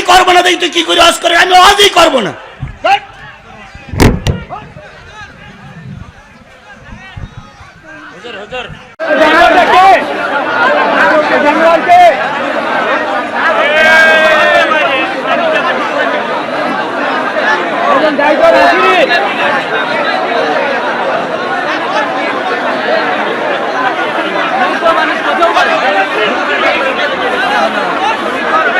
ওয়াজই করব না দেখি তুই কি করে ওয়াজ করে আমি ওয়াজই করব না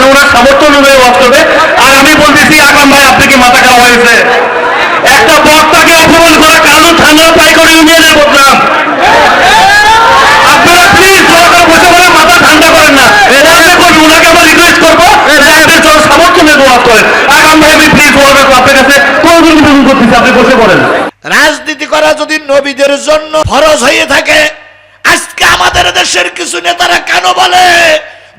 নেই ওনার সামর্থ্য অনুযায়ী ওয়াজ করবে। আর আমি বলতেছি আকরাম ভাই আপনি কি মাথা খারাপ হয়েছে একটা বক্তাকে অপমান করা কানুন থানা পাইকরি ইউনিয়নের বদনাম। আপনারা প্লিজ দয়া করে বসে পড়েন মাথা ঠান্ডা করেন না। ওনাকে আমরা রিকোয়েস্ট করব সামর্থ্য নিয়ে ওয়াজ করেন। আকরাম ভাই আমি প্লিজ বলবেন আপনার কাছে। করজোড়ে নিবেদন করতেছি আপনি বসে পড়েন। রাজনীতি করা যদি নবীদের জন্য ফরজ হয়ে থাকে আজকে আমাদের দেশের কিছু নেতারা কেন বলে?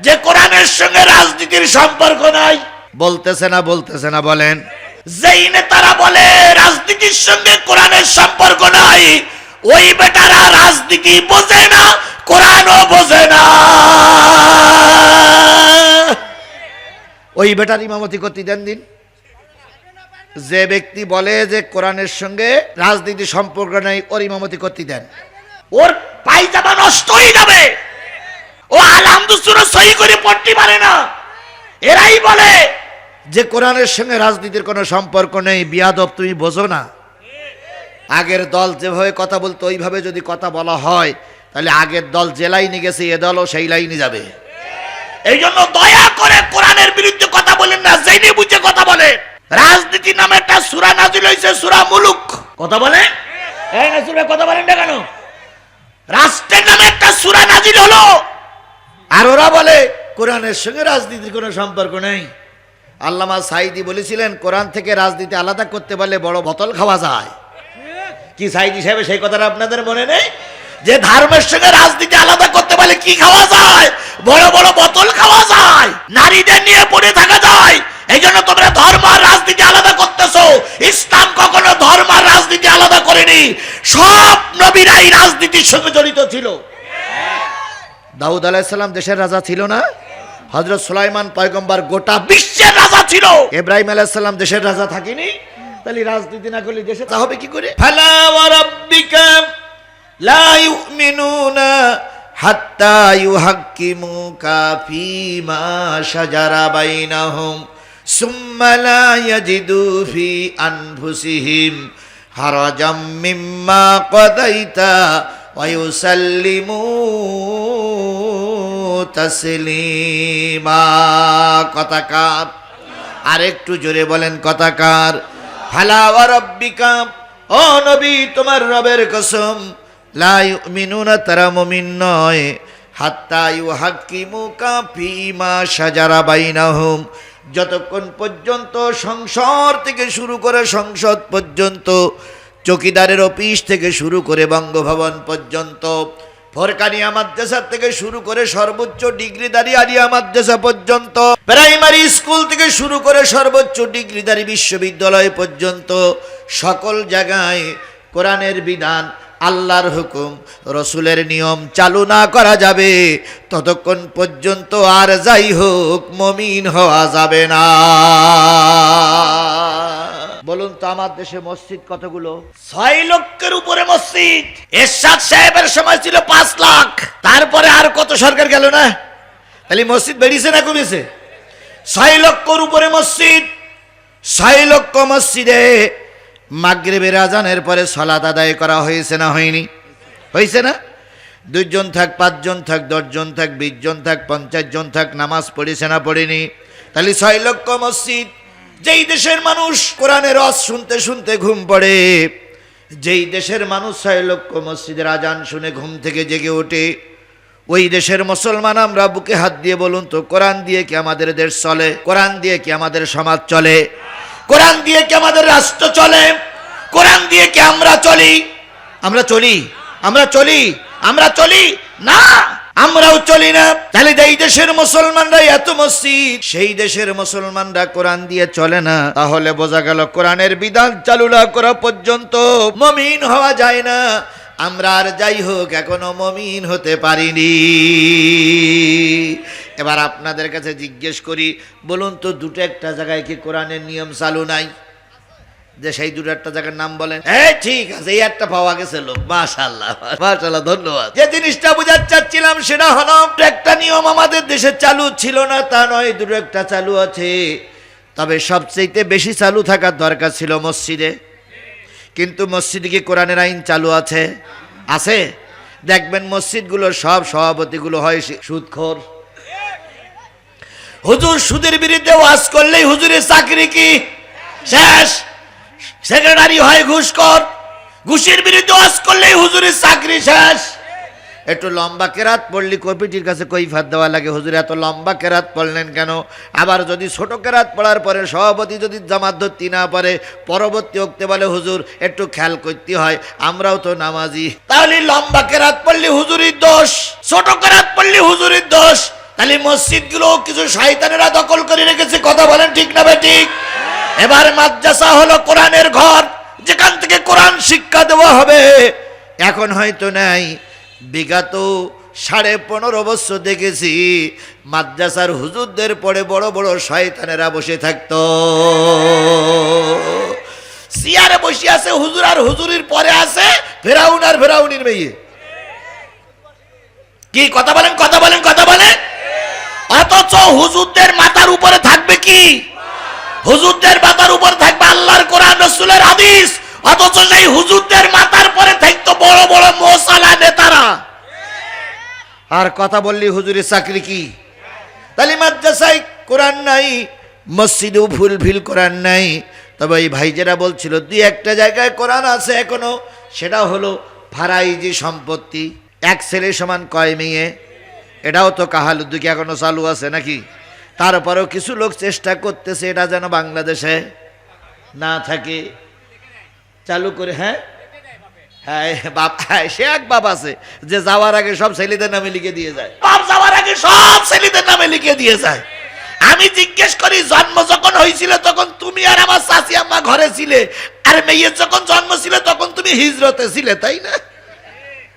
যে কোরআনের সঙ্গে রাজনীতির সম্পর্ক নাই। বলতেছে না বলতেছে না বলেন। যেই নেতারা বলে রাজনীতির সঙ্গে কোরআনের সম্পর্ক নাই ওই বেটারা রাজনীতি বোঝে না কোরআনও বোঝে না। ওই বেটার ইমামতি করতে দেন দিন। যে ব্যক্তি বলে যে কোরআনের সঙ্গে রাজনীতি সম্পর্ক নেই ওর ইমামতি করতে দেন। ওর পায়জামা নষ্ট হয়ে যাবে। ও আলহামদুসুর সহি করে পড়তে পারে না। এরাই বলে যে কোরআনের সঙ্গে রাজনীতির কোনো সম্পর্ক নেই বিয়াদব তুমি বোঝো না। আগের দল যেভাবে কথা বলতো ওইভাবে যদি কথা বলা হয় তাহলে আগের দল যে লাইনে গেছে এ দলও সেই লাইনে যাবে। এই জন্য দয়া করে কোরআনের বিরুদ্ধে কথা বলেন না জেনে বুঝে কথা বলে রাজনীতি নামে একটা সুরা নাজিল হয়েছে সুরা মুলুক। কথা বলে সুরা কথা আর ওরা বলে, কোরআনের সঙ্গে রাজনীতির কোনো সম্পর্ক নেই। আল্লামা সাইদি বলেছিলেন, কোরআন থেকে রাজনীতি আলাদা করতে পারলে বড় বোতল খাওয়া যায়। কি সাইদি সাহেব, সেই কথাটা আপনাদের মনে নেই? যে ধর্মের সঙ্গে রাজনীতি আলাদা করতে পারলে কি খাওয়া যায়? বড় বড় বোতল খাওয়া যায়। নারীদের নিয়ে পড়ে থাকা যায়। এই জন্য তোমরা ধর্ম আর রাজনীতি আলাদা করতেছো। ইসলাম কখনো ধর্ম আর রাজনীতি আলাদা করেনি। সব নবীরাই রাজনীতির সঙ্গে জড়িত ছিল। দাউদ আলাইসাল্লাম দেশের রাজা ছিল না? হজরত সুলাইমান পয়গম্বর গোটা বিশ্বের রাজা ছিল। ইব্রাহিম আলাইসাল্লাম দেশের রাজা থাকিনি। তাহলে রাজনীতি না করলে দেশে তা হবে কি করে? ফালা ওয়া রাব্বিকা লা ইউমিনুনা হাত্তা ইউহাক্কিমুকা ফীমা শাজারা বাইনাহুম, সুম্মা লা ইয়াজিদু ফি আনফুসিহিম হারাজাম মিম্মা তাসলিমা কথাকার। আর একটু জোরে বলেন কথাকার। ফালা ওয়া রাব্বিকা, ও নবী, তোমার রবের কসম, লা ইউমিনুনা তারা মুমিন নয়, হাত্তা ইউহাক্কিমুকা ফীমা শাজারা বাইনাহুম। যতক্ষণ পর্যন্ত সংসদ থেকে শুরু করে সংসদ পর্যন্ত চকিদারের অফিস থেকে শুরু করে বঙ্গভবন পর্যন্ত, ফরকানিয়া মাদ্রাসা থেকে শুরু করে সর্বোচ্চ ডিগ্রিধারী আলিয়া মাদ্রাসা পর্যন্ত, প্রাইমারি স্কুল থেকে শুরু করে সর্বোচ্চ ডিগ্রিধারী বিশ্ববিদ্যালয় পর্যন্ত, সকল জায়গায় কোরআনের বিধান, আল্লাহর হুকুম, রসুলের নিয়ম চালু না করা যাবে, ততক্ষণ পর্যন্ত আর যাই হোক, মমিন হওয়া যাবে না। বলুন তো আমার দেশে মসজিদ কতগুলো? ছয় লক্ষের উপরে মসজিদ। এরশাদ সাহেবের সময় ছিল পাঁচ লাখ। তারপরে আর কত সরকার গেল না? তাহলে মসজিদ বেরিয়েছে না কমেছে? ছয় লক্ষর উপরে মসজিদ। ছয় লক্ষ মসজিদে মাগরিবের আজানের পরে সলাত আদায় করা হয়েছে না হয়নি? হয়েছে না? দুইজন থাক, পাঁচজন থাক, দশজন থাক বিশ জন থাক পঞ্চাশ জন থাক, নামাজ পড়েছে না পড়েনি? তাহলে ছয় লক্ষ মসজিদ যেই দেশের মানুষ কোরআনের রস শুনতে শুনতে ঘুম পড়ে, যেই দেশের মানুষ ছয় লক্ষ মসজিদের আজান শুনে ঘুম থেকে জেগে ওঠে, ওই দেশের মুসলমান আমরা বুকে হাত দিয়ে বলুন তো, কোরআন দিয়ে কি আমাদের দেশ চলে? কোরআন দিয়ে কি আমাদের সমাজ চলে? কোরআন দিয়ে কি আমাদের রাষ্ট্র চলে? কোরআন দিয়ে কি আমরা চলি? আমরা চলি। আমরা চলি আমরা চলি, না, আমরাও চলি না। তাহলে এই দেশের মুসলমানরা এত মসজিদ, সেই দেশের মুসলমানরা কোরআন দিয়ে চলে না। তাহলে বোঝা গেল কোরআনের বিধান চালু না করা পর্যন্ত মমিন হওয়া যায় না। আমরা আর যাই হোক, এখনও মমিন হতে পারিনি। এবার আপনাদের কাছে জিজ্ঞেস করি, বলুন তো দুটো একটা জায়গায় কি কোরআনের নিয়ম চালু নাই? যে সেই দুটো একটা জায়গার নাম বলেন। হ্যাঁ ঠিক আছে, এই একটা পাওয়া গেছে লোক। মাশাল্লাহ মাশাল্লাহ ধন্যবাদ। যে জিনিসটা বোঝাতে চাচ্ছিলাম সেটা হলো, একটা নিয়ম আমাদের দেশে চালু ছিল না, তা নয় দুটো একটা চালু আছে। তবে সবচেয়ে বেশি চালু থাকার দরকার ছিল মসজিদে। কিন্তু মসজিদে কি কোরআনের আইন চালু আছে? আছে। দেখবেন মসজিদগুলোর সব সভাপতিগুলো হয় সুদখোর। হুজুর সুদের বিরুদ্ধে ওয়াজ করলেই হুজুরের চাকরি কি? শেষ। সেক্রেটারি হয় ঘুষখোর ঘুষের বিরুদ্ধে ওয়াজ করলেই হুজুরের চাকরি শেষ। একটু লম্বা কেরাত পড়লি কমিটির কাছে কৈফাত দেওয়া লাগে। হুজুর এত লম্বা কেরাত পড়লেন কেন? আবার যদি ছোট কেরাত পড়ার পরে সভাপতি যদি জামাত ধরতে না পারে পরবর্তী উক্তে বলে হুজুর একটু খেয়াল করতে হয় আমরাও তো নামাজি। তাহলে লম্বা কেরাত পড়লি হুজুরির দোষ ছোট কেরাত পড়লি হুজুরির দোষ। তাহলে মসজিদগুলো কিছু শয়তানেরা দখল করে রেখেছে কথা বলেন ঠিক না ঠিক? এবার মাদ্রাসা হলো কোরআনের ঘর, যেখান থেকে কোরআন শিক্ষা দেওয়া হবে। এখন হয়তো নাই। বিগত সাড়ে পনেরো বছর দেখেছি, মাদ্রাসার হুজুরদের পরে বড় বড় শয়তানেরা বসে থাকত। সিয়ারে বসে আছে, হুজুর আর হুজুরির পরে আছে, ফেরাউন আর ফেরাউনির মেয়ে। কি, কথা বলেন কথা বলেন কথা বলেন? অথচ হুজুরদের মাথার উপরে থাকবে কি? হুজুরদের মাথার উপর থাকবে আল্লাহর কোরআন, রসুলের হাদিস। অথচ সেই হুজুরদের মাথার পরে থাকতো বড় বড় মোসালা নেতারা। আর কথা বললি, হুজুরের চাকরি কি? তাহলে মাদ্রাসায় কোরআন নাই, মসজিদেও ভুল ভিল কোরআন নাই। তবে এই ভাই যেটা বলছিল, দুই একটা জায়গায় কোরআন আছে এখনও, সেটা হলো ফারাইজি সম্পত্তি। এক ছেলে সমান কয় মেয়ে? এটাও তো কাহালুদ্দিকে এখনও চালু আছে নাকি? তারপরেও কিছু লোক চেষ্টা করতেছে এটা যেন বাংলাদেশে না থাকে। চালু করে হ্যাঁ? হ্যাঁ বাপ হ্যাঁ সে এক বাপ আছে, যে যাওয়ার আগে সব ছেলেদের নামে লিখে দিয়ে যায়। বাপ যাওয়ার আগে সব ছেলেদের নামে লিখে দিয়ে যায়। আমি জিজ্ঞেস করি, জন্ম যখন হয়েছিল তখন তুমি আর আমার চাচি আম্মা ঘরে ছিলে, আর মেয়ের যখন জন্ম ছিল তখন তুমি হিজরতে ছিলে, তাই না?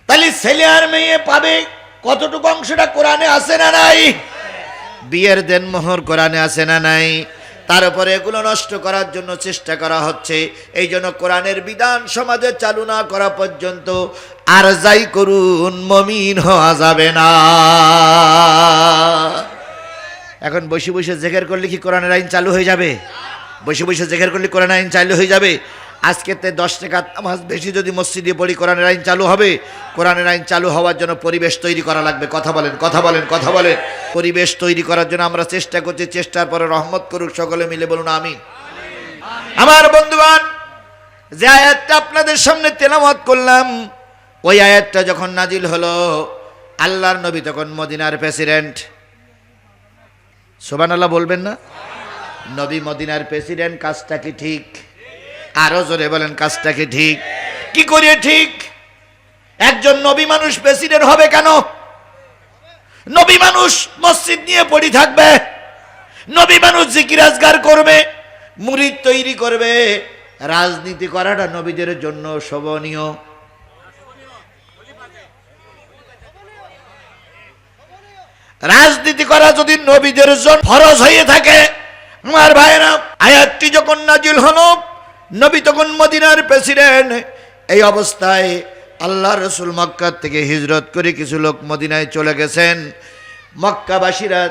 তাহলে ছেলে আর মেয়ে পাবে কতটুকু অংশটা কোরআনে আছে না নাই? বিয়ের দেনমোহর কোরআনে আছে না নাই? তার উপরে এগুলো নষ্ট করার জন্য চেষ্টা করা হচ্ছে। এই জন্য কোরআনের বিধান সমাজে চালু না করা পর্যন্ত আর যাই করুন মমিন হওয়া যাবে না। এখন বসে বসে জেকের করলে কি কোরআনের আইন চালু হয়ে যাবে? বসে বসে জেকের করলে কোরআন আইন চালু হয়ে যাবে? আজকে তে দশ টাকা নামাজ বেশি যদি মসজিদে পড়ি, কোরআনের আইন চালু হবে। কোরআনের আইন চালু হওয়ার জন্য পরিবেশ তৈরি করা লাগবে। কথা বলেন কথা বলেন কথা বলেন। পরিবেশ তৈরি করার জন্য আমরা চেষ্টা করছি, চেষ্টার পরে রহমত করুক সকলে মিলে বলুন আমি আমার বন্ধুবান যে আয়াতটা আপনাদের সামনে তেলামত করলাম, ওই আয়াতটা যখন নাজিল হলো, আল্লাহর নবী তখন মদিনার প্রেসিডেন্ট। সোবান আল্লাহ বলবেন না? নবী মদিনার প্রেসিডেন্ট, কাজটা কি ঠিক? আরও জোরে বলেন কাজটাকে ঠিক? কি করে ঠিক? একজন নবী মানুষ প্রেসিডেন্ট হবে কেন? নবী মানুষ মসজিদ নিয়ে পড়ি থাকবে। নবী মানুষ জিকিরাজগার করবে, মুরিদ তৈরি করবে। রাজনীতি করাটা নবীদের জন্য শোভনীয়। রাজনীতি করা যদি নবীদের জন্য ফরজ হয়ে থাকে, আমার ভাইরা আয়াতটি যখন নাজিল হলো নবী তখন মদিনার প্রেসিডেন্ট। এই অবস্থায় আল্লাহ রসুল মক্কার থেকে হিজরত করে কিছু লোক মদিনায় চলে গেছেন। মক্কাবাসীরা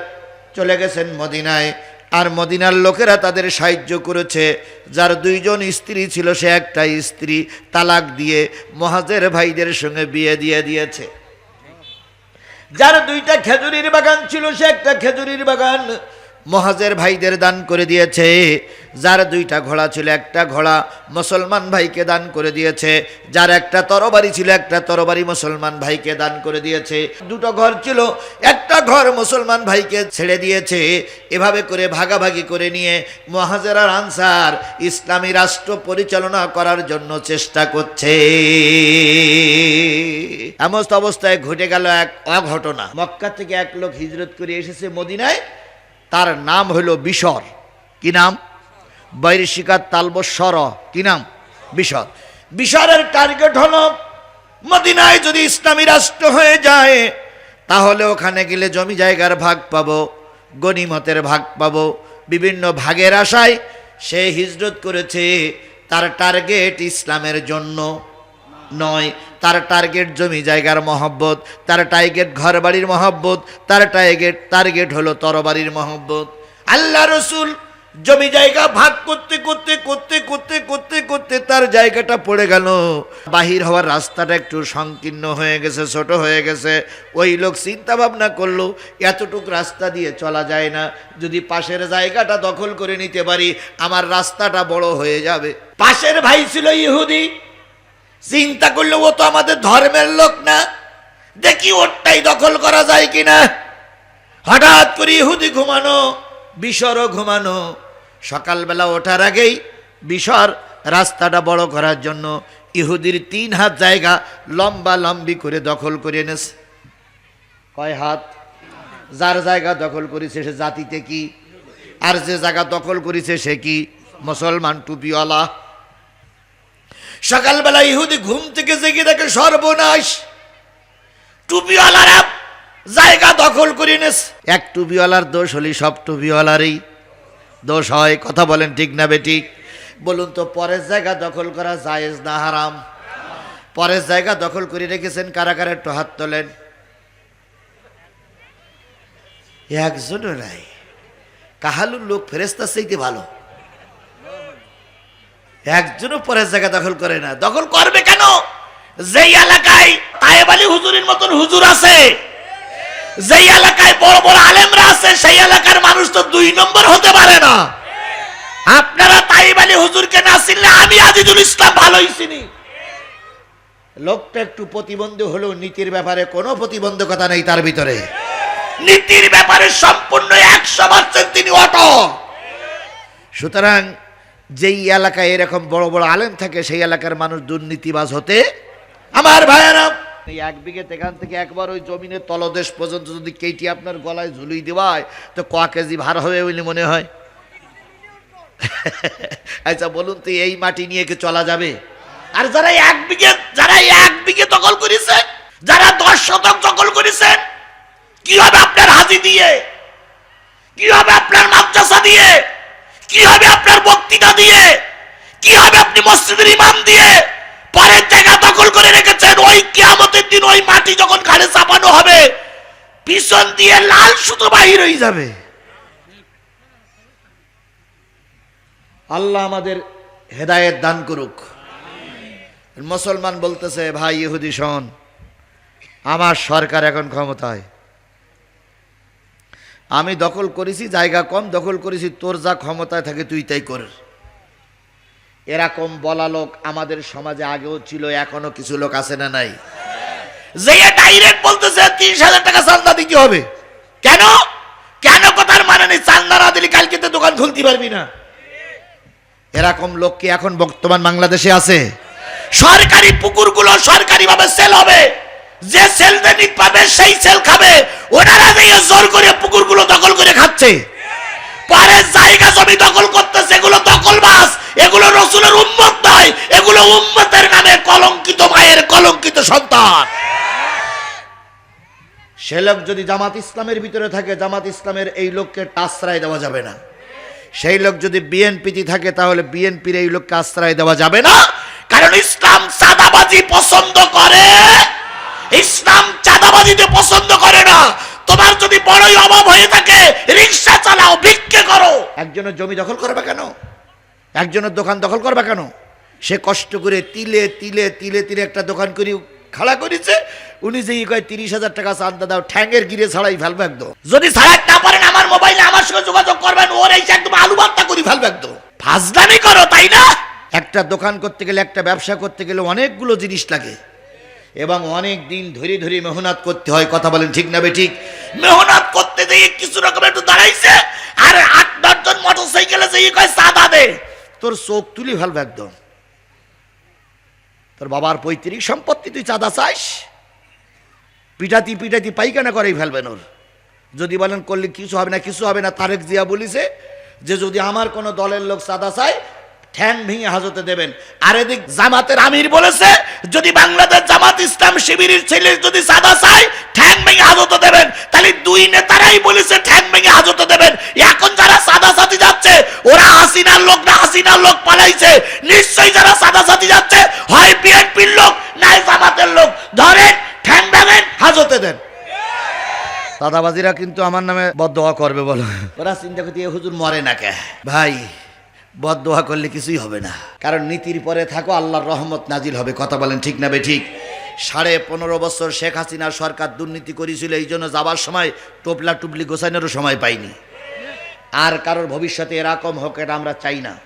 চলে গেছেন মদিনায়। আর মদিনার লোকেরা তাদের সাহায্য করেছে। যার দুইজন স্ত্রী ছিল, সে একটা স্ত্রী তালাক দিয়ে মহাজের ভাইদের সঙ্গে বিয়ে দিয়ে দিয়েছে। যার দুইটা খেজুরির বাগান ছিল, সে একটা খেজুরির বাগান মহাজের ভাইদের দান করে দিয়েছে। যার দুইটা ঘোড়া ছিল একটা ঘোড়া মুসলমান ভাইকে দান করে দিয়েছে। যার একটা তরবারি ছিল একটা তরবারি মুসলমান ভাইকে দান করে দিয়েছে। দুটো ঘর ছিল, একটা ঘর মুসলমান ভাইকে ছেড়ে দিয়েছে। এভাবে করে ভাগাভাগি করে নিয়ে মহাজের আর আনসার ইসলামী রাষ্ট্র পরিচালনা করার জন্য চেষ্টা করছে। এমন অবস্থায় ঘটে গেল এক অঘটনা। মক্কা থেকে এক লোক হিজরত করে এসেছে মদিনায়। তার নাম হলো বিশর। কি নাম? বৈরিশিকার তালবস্বর কি নাম? বিশর। বিশরের টার্গেট হল, মদিনায় যদি ইসলামী রাষ্ট্র হয়ে যায়, তাহলে ওখানে গেলে জমি জায়গার ভাগ পাব গনিমতের ভাগ পাব। বিভিন্ন ভাগের আশায় সে হিজরত করেছে, তার টার্গেট ইসলামের জন্য। নয়। তার টার্গেট জমি, জায়গার মহব্বত। তার টার্গেট ঘর বাড়ির মহব্বত। তার টার্গেট টার্গেট হলো তরবারির মহব্বত। আল্লাহ রসুল জমি জায়গা ভাগ করতে করতে করতে করতে করতে করতে তার জায়গাটা পড়ে গেল। বাহির হওয়ার রাস্তাটা একটু সংকীর্ণ হয়ে গেছে, ছোট হয়ে গেছে। ওই লোক চিন্তা ভাবনা করল, এতটুক রাস্তা দিয়ে চলা যায় না। যদি পাশের জায়গাটা দখল করে নিতে পারি, আমার রাস্তাটা বড় হয়ে যাবে। পাশের ভাই ছিল ইহুদি। চিন্তা করলে, ও তো আমাদের ধর্মের লোক না। দেখি ওরটাই দখল করা যায় কিনা? হঠাৎ করে ইহুদি ঘুমানো, বিশরও ঘুমানো। সকালবেলা ওঠার আগেই বিশর রাস্তাটা বড় করার জন্য ইহুদির তিন হাত জায়গা লম্বা লম্বি করে দখল করে এনেছে। কয় হাত? যার জায়গা দখল করেছে সে জাতিতে কি? আর যে জায়গা দখল করেছে সে কি? মুসলমান টুপিওয়ালা। সকালবেলা ইহুদি ঘুম থেকে জেগে দেখে সর্বনাশ। টুপিওয়ালারা জায়গা দখল করে নেস। এক টুপিওয়ালার দোষ হলি সব টুপিওয়ালারই। দোষ হয়, কথা বলেন ঠিক না বেঠিক বলুন তো, পরের জায়গা দখল করা জায়েজ না হারাম? পরের জায়গা দখল করে রেখেছেন কারা কারা? একটু হাত তোলেন। একজনও নাই। কাহালুর লোক ফেরেস্তার চাইতে ভালো। একজনও পরের জায়গা দখল করে না। দখল করবে কেন? যেই এলাকায় তায়েব আলী হুজুরের মতন হুজুর আছে, যেই এলাকায় বড় বড় আলেমরা আছে, সেই এলাকার মানুষ তো দুই নম্বর হতে পারে না। আপনারা তাইব আলী হুজুরকে না চিনলে আমি আজিজুল ইসলাম ভালোই চিনি। লোকটা একটু প্রতিবন্ধী হলেও নীতির ব্যাপারে কোনো প্রতিবন্ধকতা নেই তার ভিতরে। নীতির ব্যাপারে সম্পূর্ণ একশো পার্সেন্ট তিনি অটল। সুতরাং যেই এলাকায় এরকম বড় বড় আলেম থাকে, সেই এলাকার মানুষ দুর্নীতিবাজ হতে আমার ভাইয়েরা, এই এক বিঘে এখান থেকে একবার ওই জমিনের তলদেশ পর্যন্ত যদি কেটি আপনার গলায় ঝুলিয়ে দেওয়ায় তো ক কেজি ভার হবে বলে মনে হয়? আচ্ছা বলুন তো এই মাটি নিয়ে কি চলা যাবে? আর যারা এক বিঘে, যারা এক বিঘে দখল করেছে, যারা দশ শতক দখল করেছেন কি হবে আপনার হাজি দিয়ে কি হবে আপনার মাদ্রাসা দিয়ে কি হবে আপনার বক্তৃতা দিয়ে কি হবে আপনি মসজিদের ইমাম দিয়ে পরের জায়গা দখল করে রেখেছেন? ওই কিয়ামতের দিন ওই মাটি যখন ঘাড়ে চাপানো হবে, পিছন দিয়ে লাল সুতো বাহির হয়ে যাবে। আল্লাহ আমাদের হেদায়েত দান করুক। মুসলমান বলতেছে, ভাই ইহুদি শোন, আমার সরকার এখন ক্ষমতায়। আমি দখল করেছি, জায়গা কম দখল করেছি, তোর যা ক্ষমতায় থাকে তুই তাই কর। এরকম বলা লোক আমাদের সমাজে আগেও ছিল, এখনও কিছু লোক আছে না নাই? যে ডাইরেক্ট বলতেছে, তিরিশ হাজার টাকা চান্দা দিতে হবে। কেন? কেন কথার মানে নেই? চান্দা না দিলে কালকে তো দোকান খুলতে পারবি না। এরকম লোক কি এখন বর্তমান বাংলাদেশে আছে? সরকারি পুকুরগুলো সরকারি ভাবে সেল হবে। যে সেল বেনিক পাবে, সেই সেল খাবে। ওনারা দিয়ে জোর করে পুকুরগুলো দখল করে খাচ্ছে। পরে জায়গা জমি দখল করতে সেগুলো দখল বাস। এগুলো রসুলের উম্মত নয়, এগুলো উম্মতের নামে কলঙ্কিত মায়ের কলঙ্কিত সন্তান। সে লোক যদি জামাত ইসলামের ভিতরে থাকে, জামাত ইসলামের এই লোককে আশ্রয় দেওয়া যাবে না। সেই লোক যদি বিএনপিতে থাকে, তাহলে বিএনপির এই লোককে আশ্রয় দেওয়া যাবে না। কারণ ইসলাম সাদাবাজি পছন্দ করে। ইসলাম চাঁদাবাজিতে পছন্দ করে না। তোমার যদি বড়ই অভাব হয়ে থাকে রিক্সা চালাও ভিক্ষে করো। একজনের জমি দখল করবে কেন? একজনের দোকান দখল করবে কেন? সে কষ্ট করে তিলে তিলে তিলে তিলে একটা দোকান করি খাড়া করেছে। উনি যে কয় তিরিশ হাজার টাকা চান্দা দাও ঠ্যাঙ্গের গিরে ছাড়াই ফেলবে একদম। যদি ছাড়াই না পারেন আমার মোবাইলে আমার সঙ্গে যোগাযোগ করবেন ওর এই একদম আলু ভর্তা করি ফেলবে একদম। ফাজদানি করো তাই না? একটা দোকান করতে গেলে একটা ব্যবসা করতে গেলে অনেকগুলো জিনিস লাগে। এবং অনেক দিন ধরে ধরে মেহনত করতে হয়, কথা বলেন ঠিক না বে ঠিক? মেহনত করতে গিয়ে কিছু রকম একটু দাঁড়াইছে, আর আট দশজন মোটর সাইকেলে যেয়ে কয়, সাদা দে। তোর চোখ তুলি ফেলবে একদম। তোর বাবার পৈতৃক সম্পত্তি তুই চাঁদা চাইস পিটাতি পিটাতি পাইখানা করেই ফেলবেন ওর যদি বলেন করলে কিছু হবে না, কিছু হবে না, তারেক জিয়া বলিছে যে, যদি আমার কোনো দলের লোক চাঁদা চায় ঠ্যাং ভেঙে হাজতে দেবেন। আর এদিক জামাতের আমির বলেছে যদি বাংলাদেশ জামাত ইসলাম শিবিরের ছেলে যদি সাদা চায় ঠ্যাং ভেঙে হাজতে দেবেন। তাহলে দুই নেতারাই বলেছে ঠ্যাং ভেঙে হাজতে দেবেন। এখন যারা চাঁদা সাথী যাচ্ছে ওরা হাসিনার লোক না হাসিনার লোক পালাইছে। নিশ্চয়ই যারা সাদা সাথী যাচ্ছে হয় বিএনপির লোক নাই জামাতের লোক। ধরেন ঠ্যাং ভাঙেন হাজতে দেন। দাদাবাজিরা কিন্তু আমার নামে বদদোয়া করবে বলো। ওরা চিন্তা করতে হুজুর মরে না কে? ভাই বদদোয়া করলে কিছুই হবে না। কারণ নীতির পরে থাকো, আল্লাহর রহমত নাজিল হবে। কথা বলেন ঠিক না বে ঠিক? সাড়ে পনেরো বছর শেখ হাসিনার সরকার দুর্নীতি করেছিল, এই জন্য যাবার সময় টোপলা টুপলি গোসাইনেরও সময় পাইনি। আর কারোর ভবিষ্যতে এরকম হোক, এটা আমরা চাই না।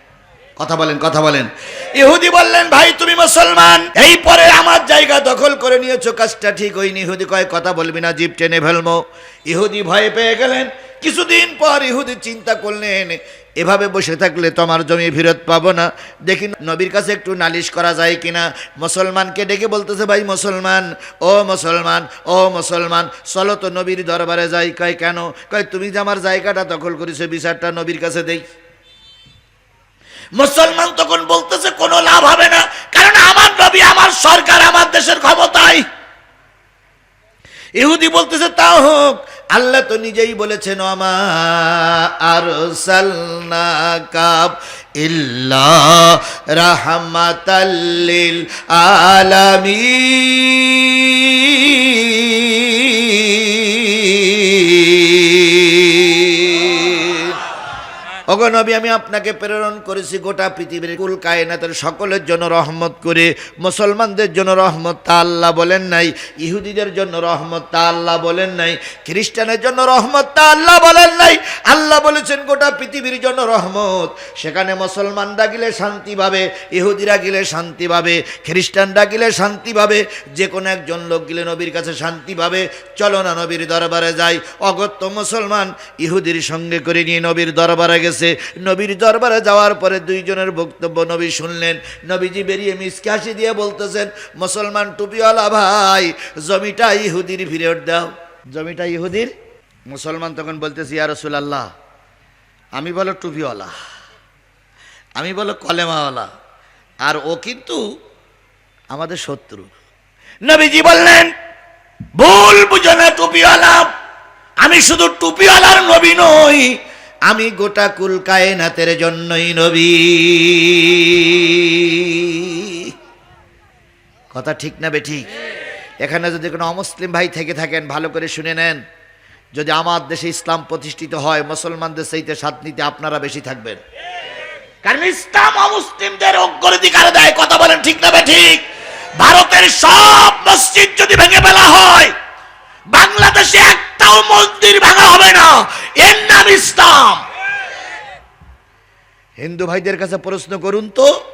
কথা বলেন কথা বলেন। ইহুদি বললেন, ভাই, তুমি মুসলমান। এই পরে আমার জায়গা দখল করে নিয়েছো, কাজটা ঠিক হয়নি। ইহুদি কয়, কথা বলবি না জিপ টেনে ফেলব। ইহুদি ভয় পেয়ে গেলেন। কিছুদিন পর ইহুদি চিন্তা করলেন এভাবে বসে থাকলে তো আমার জমি ফেরত পাবো না। দেখি নবীর কাছে একটু নালিশ করা যায় কিনা। মুসলমানকে ডেকে বলতেছে, ভাই, মুসলমান, ও মুসলমান ও মুসলমান, চলো তো নবীর দরবারে যাই। কয়, কেন? কয়, তুমি যে আমার জায়গাটা দখল করেছ, বিচারটা নবীর কাছে দেই। মুসলমান তখন বলতেছে, কোনো লাভ হবে না, কারণ আমার নবী, আমার সরকার, আমার দেশের ক্ষমতায়। ইহুদি বলতেছে তাও হোক আল্লাহ তো নিজেই বলেছেন আমা আর কাব ইল্লা রাহমাতাল্লিল আলামিন। ওগো নবী, আমি আপনাকে প্রেরণ করেছি গোটা পৃথিবীর কুল কায়নাতের সকলের জন্য রহমত করে। মুসলমানদের জন্য রহমত তা আল্লাহ বলেন নাই, ইহুদিদের জন্য রহমত তা আল্লাহ বলেন নাই, খ্রিস্টানের জন্য রহমত তা আল্লাহ বলেন নাই। আল্লাহ বলেছেন গোটা পৃথিবীর জন্য রহমত। সেখানে মুসলমানরা গেলে শান্তি পাবে, ইহুদিরা গেলে শান্তি পাবে, খ্রিস্টানরা গেলে শান্তি পাবে যে কোনো একজন লোক গেলে নবীর কাছে শান্তি পাবে। চলো না নবীর দরবারে যাই। অগত্য মুসলমান ইহুদির সঙ্গে করে নিয়ে নবীর দরবারে গেছে। নবীর দরবারে যাওয়ার পরে দুইজনের বক্তব্য নবী শুনলেন। নবীজি বেরিয়ে মিসকে দিয়ে বলতেছেন, মুসলমান টুপিওয়ালা ভাই, জমিটা ইহুদির ফিরত দাও। জমিটা ইহুদির? মুসলমান তখন বলতেছি, ইয়া রসুলাল্লাহ, আমি বলো টুপিওয়ালা, আমি বলো কলেমাওয়ালা, আর ও কিন্তু আমাদের শত্রু। নবীজি বললেন, ভুল বুঝো না টুপিওয়ালা, আমি শুধু টুপিওয়ালার নবী নই আমি গোটা কুল কায়নাতের জন্যই নবী। কথা ঠিক না বে ঠিক? এখানে যদি কোনো অমুসলিম ভাই থেকে থাকেন, ভালো করে শুনে নেন। যদি আমার দেশে ইসলাম প্রতিষ্ঠিত হয়, মুসলমানদের সেইতে সাথ নিতে আপনারা বেশি থাকবেন। কারণ ইসলাম অমুসলিমদের অগ্রাধিকার দেয়, কথা বলেন ঠিক না ঠিক? ভারতের সব মসজিদ যদি ভেঙে ফেলা হয় বাংলাদেশে একটাও মন্দির ভাঙা হবে না। এর নাম ইসলাম। হিন্দু ভাইদের কাছে প্রশ্ন করুন তো,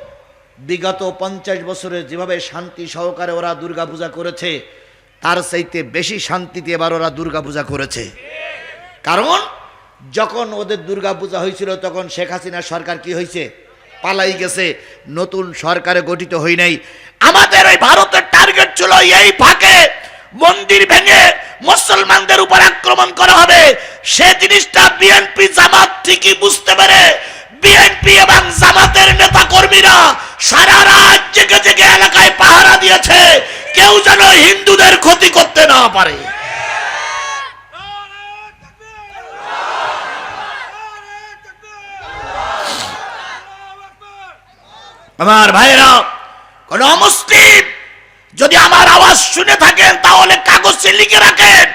বিগত পঞ্চাশ বছরে যেভাবে শান্তি সহকারে ওরা দুর্গা পূজা করেছে, তার চাইতে বেশি শান্তিতে এবার ওরা দুর্গা পূজা করেছে। কারণ, যখন ওদের দুর্গা পূজা হয়েছিল, তখন শেখ হাসিনার সরকার কি হয়েছে? পালাই গেছে। নতুন সরকারে গঠিত হই নাই। আমাদের এই ভারতের টার্গেট ছিল এই ফাঁকে। মন্দির ভেঙে মুসলমানদের উপর আক্রমণ করা হবে। সে জিনিসটা বিএনপি জামাত ঠিকই বুঝতে পারে। বিএনপি এবং জামাতের নেতা কর্মীরা সারা রাত জেগে জেগে এলাকায় পাহারা দিয়েছে। কেউ যেন হিন্দুদের ক্ষতি করতে না পারে। আমার ভাইরা, কোন মুসলিম যদি আমার আওয়াজ শুনে থাকেন, তাহলে কাগজে লিখে রাখেন।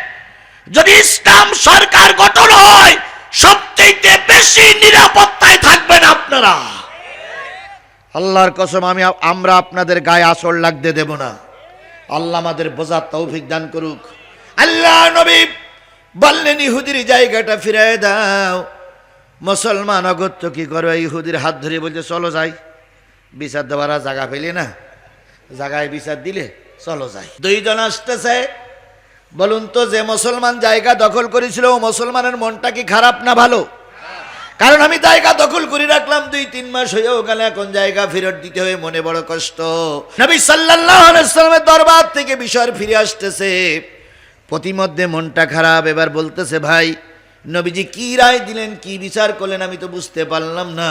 যদি ইসলাম সরকার গঠন হয়, সবচেয়ে বেশি নিরাপত্তায় থাকবেন আপনারা। আল্লাহর কসম, আমি আমরা আপনাদের গায়ে আসর লাগতে দেব না। আল্লাহ আমাদের বোঝার তৌফিক দান করুক। আল্লাহ নবী বললেন, ইহুদির জায়গাটা ফিরে দাও। মুসলমান অগত্য কি করবে? ইহুদির হাত ধরে বলছে, চলো যাই। বিচার দেওয়ার জায়গা পেলে না। জায়গায় বিচার দিলে চলো যাই। দুইজন আসতেছে, বলুন তো যে মুসলমান জায়গা দখল করেছিল, ও মুসলমানের মনটা কি খারাপ না ভালো? কারণ আমি জায়গা দখল করে রাখলাম, দুই তিন মাস হয়েও গেল, এখন জায়গা ফেরত দিতে হবে মনে বড় কষ্ট। নবী সাল্লামের দরবার থেকে বিষয় ফিরে আসতেছে। প্রতিমধ্যে মনটা খারাপ, এবার বলতেছে, ভাই, নবীজি কি রায় দিলেন, কি বিচার করলেন আমি তো বুঝতে পারলাম না।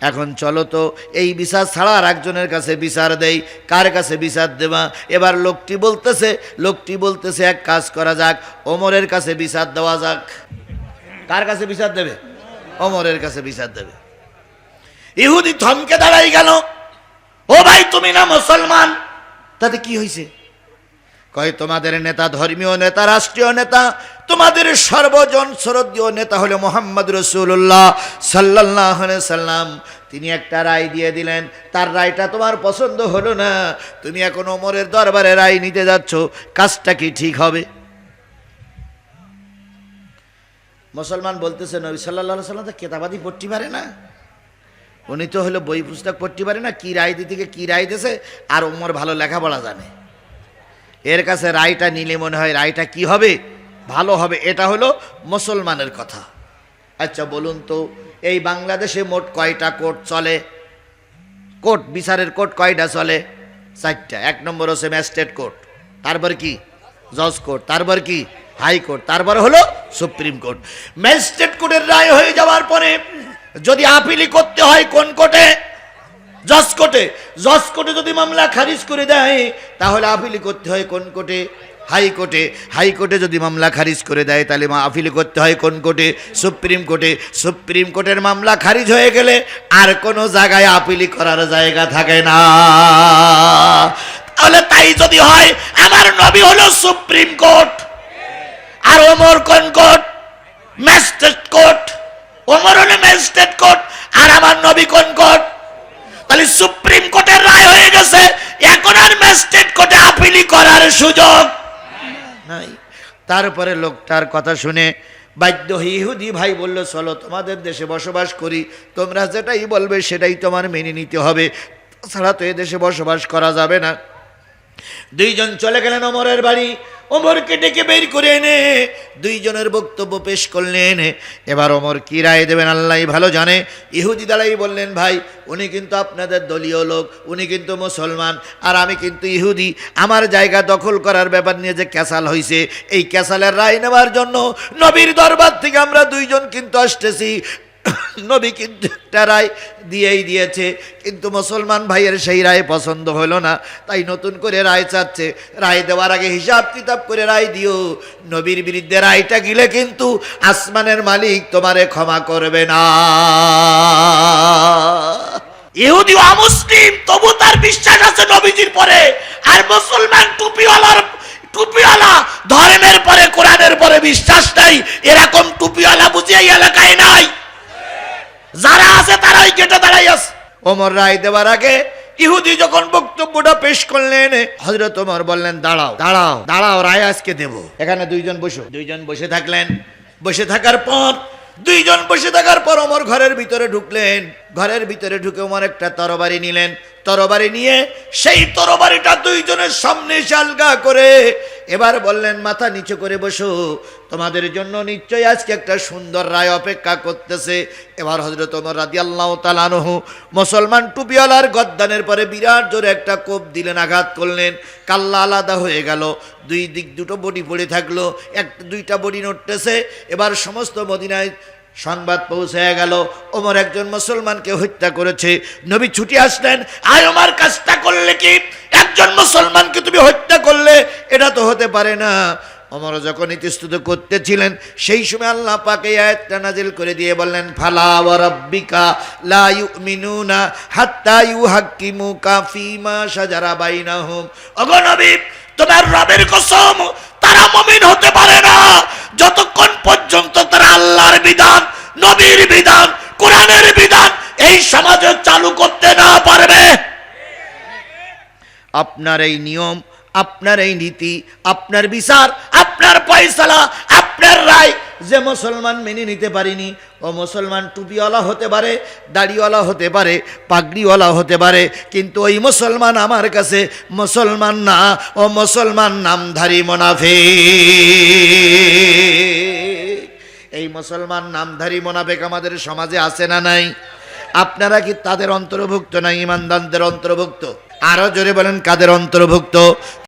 এখন চলো তো, এই বিচার ছাড়া আর একজনের কাছে বিচার দেই। কার কাছে বিচার দেবা? এবার লোকটি বলতেছে লোকটি বলতেছে, এক কাজ করা যাক, ওমরের কাছে বিচার দেওয়া যাক। কার কাছে বিচার দেবে? ওমরের কাছে বিচার দেবে। ইহুদি থমকে দাঁড়াই গেল। ও ভাই, তুমি না মুসলমান? তাতে কি হয়েছে কয়, তোমাদের নেতা ধর্মীয় নেতা, রাষ্ট্রীয় নেতা, তোমাদের সর্বজন শ্রদ্ধীয় নেতা হলো মোহাম্মদ রসুল্লাহ সাল্লাহ সাল্লাম। তিনি একটা রায় দিয়ে দিলেন, তার রায়টা তোমার পছন্দ হলো না। তুমি এখন ওমরের দরবারে রায় নিতে যাচ্ছ, কাজটা কি ঠিক হবে? মুসলমান বলতেছে, নবী সাল্লাহ সাল্লাম তো কেতাবাদি পড়তে পারে না। উনি তো হলো বই পুস্তক পড়তে পারে না, কি রায় দিতে কি রায় দিয়েছে আর ওমর ভালো লেখাপড়া জানে। এর কাছে রায়টা নিলে মনে হয় রায়টা কি হবে? ভালো হবে। এটা হলো মুসলমানের কথা। আচ্ছা বলুন তো, এই বাংলাদেশে মোট কয়টা কোর্ট চলে? কোর্ট, বিচারের কোর্ট কয়টা চলে? চারটা। এক নম্বর হচ্ছে ম্যাজিস্ট্রেট কোর্ট। তারপর কি? জজ কোর্ট। তারপর কি? হাইকোর্ট তারপর হলো সুপ্রিম কোর্ট। ম্যাজিস্ট্রেট কোর্টের রায় হয়ে যাওয়ার পরে যদি আপিলি করতে হয় কোন কোর্টে? জজ কোর্টে জজ কোর্টে যদি মামলা খারিজ করে দেয়, তাহলে আপিলি করতে হয় কোন কোর্টে? হাইকোর্টে। হাইকোর্টে যদি মামলা খারিজ করে দেয়, তাহলে মা আপিলি করতে হয় কোন কোর্টে? সুপ্রিম কোর্টে। সুপ্রিম কোর্টের মামলা খারিজ হয়ে গেলে আর কোনো জায়গায় আপিলি করার জায়গা থাকে না। তাহলে তাই যদি হয়, আমার নবী হলো সুপ্রিম কোর্ট। আর ওমর কোন কোর্ট? Magistrate court. ওমর হলো ম্যাজিস্ট্রেট কোর্ট। করার সুযোগ নাই। তারপরে লোকটার কথা শুনে বাধ্য ইহুদি ভাই বলল, চলো তোমাদের দেশে বসবাস করি। তোমরা যেটাই বলবে সেটাই তোমার মেনে নিতে হবে। তাছাড়া তো এদেশে বসবাস করা যাবে না। দুইজন চলে গেলেন অমরের বাড়ি। ওমরকে ডেকে বের করে এনে দুইজনের বক্তব্য পেশ করলেন। এবার ওমর কি রায় দেবেন আল্লাহ ভালো জানে। ইহুদি দাঁড়াই বললেন, ভাই, উনি কিন্তু আপনাদের দলীয় লোক, উনি কিন্তু মুসলমান, আর আমি কিন্তু ইহুদি। আমার জায়গা দখল করার ব্যাপার নিয়ে যে ক্যাসাল হয়েছে এই ক্যাসালের রায় নেওয়ার জন্য নবীর দরবার থেকে আমরা দুইজন কিন্তু আসতেছি। নবী কিন্তু একটা রায় দিয়েই দিয়েছে, কিন্তু মুসলমান ভাইয়ের সেই রায় পছন্দ হলো না, তাই নতুন করে রায় চাচ্ছে। রায় দেওয়ার আগে হিসাব কিতাব করে রায় দিও। নবীর বিরুদ্ধে রায়টা গিলে কিন্তু আসমানের মালিক তোমারে ক্ষমা করবে না। ইহুদি অমুসলিম তবু তার বিশ্বাস আছে নবীজির পরে। আর মুসলমান টুপিওয়ালার, টুপিওয়ালা ধর্মের পরে, কোরআনের পরে বিশ্বাস নাই। এরকম টুপিওয়ালা বুঝিয়ে এলাকায় নাই। যারা আছে তারাই গেটে দাঁড়াই আছে ওমর রায় দেওয়ার আগে ইহুদি যখন বক্তব্যটা পেশ করলেন হজরত ওমর বললেন, দাঁড়াও দাঁড়াও দাঁড়াও, রায় আজকে দেব। এখানে দুইজন বসো। দুইজন বসে থাকলেন। বসে থাকার পর, দুইজন বসে থাকার পর ওমর ঘরের ভিতরে ঢুকলেন। ঘরের ভিতরে ঢুকে ওমর একটা তরবারি নিলেন। তরবারি নিয়ে সেই তরবারিটা দুইজনের সামনে আলগা করে এবার বললেন, মাথা নিচু করে বসো। তোমাদের জন্য নিশ্চয়ই আজকে একটা সুন্দর রায় অপেক্ষা করতেছে। এবার হজরত ওমর রাদি আল্লাহ তালানহু মুসলমান টুপিওয়ালার গদ্দানের পরে বিরাট জোরে একটা কোপ দিলেন, আঘাত করলেন, কাল্লা আলাদা হয়ে গেল। দুই দিক দুটো বডি পড়ে থাকল, এক দুইটা বডি নড়তেছে। এবার সমস্ত মদিনায় সংবাদ পৌঁছে গেল, ওমর একজন মুসলমানকে হত্যা করেছে। নবী ছুটি আসলেন, আয় ওমার, কাজটা করলে কি? একজন মুসলমানকে তুমি হত্যা করলে? এটা তো হতে পারে না। ওমর যখন ইতিস্তুত করতেছিলেন, সেই সময় আল্লাহ পাকে আয়াতটা নাজিল করে দিয়ে বললেন, ফালা ওয়া রাব্বিকা লা ইউমিনুনা হাত্তা ইউহাক্কিমুকা ফীমা শাজারা বাইনাহুম। ওগো নবী, তোমার রবের কসম, তারা মুমিন হতে পারে না। যতক্ষণ পর্যন্ত তারা আল্লাহর বিধান, নবীর বিধান, কোরআনের বিধান এই সমাজে চালু করতে না পারবে, আপনার এই নিয়ম আপনার এই নীতি, আপনার বিচার, আপনার পয়সালা আপনার রায় যে মুসলমান মেনে নিতে পারিনি, ও মুসলমান টুপিওয়ালা হতে পারে, দাড়িওয়ালা হতে পারে, পাগড়িওয়ালা হতে পারে, কিন্তু ওই মুসলমান আমার কাছে মুসলমান না, ও মুসলমান নামধারী মোনাফে এই মুসলমান নামধারী মোনাফেক আমাদের সমাজে আছে না নাই? আপনারা কি তাদের অন্তর্ভুক্ত না ইমানদানদের অন্তর্ভুক্ত? আরও জোরে বলেন, কাদের অন্তর্ভুক্ত?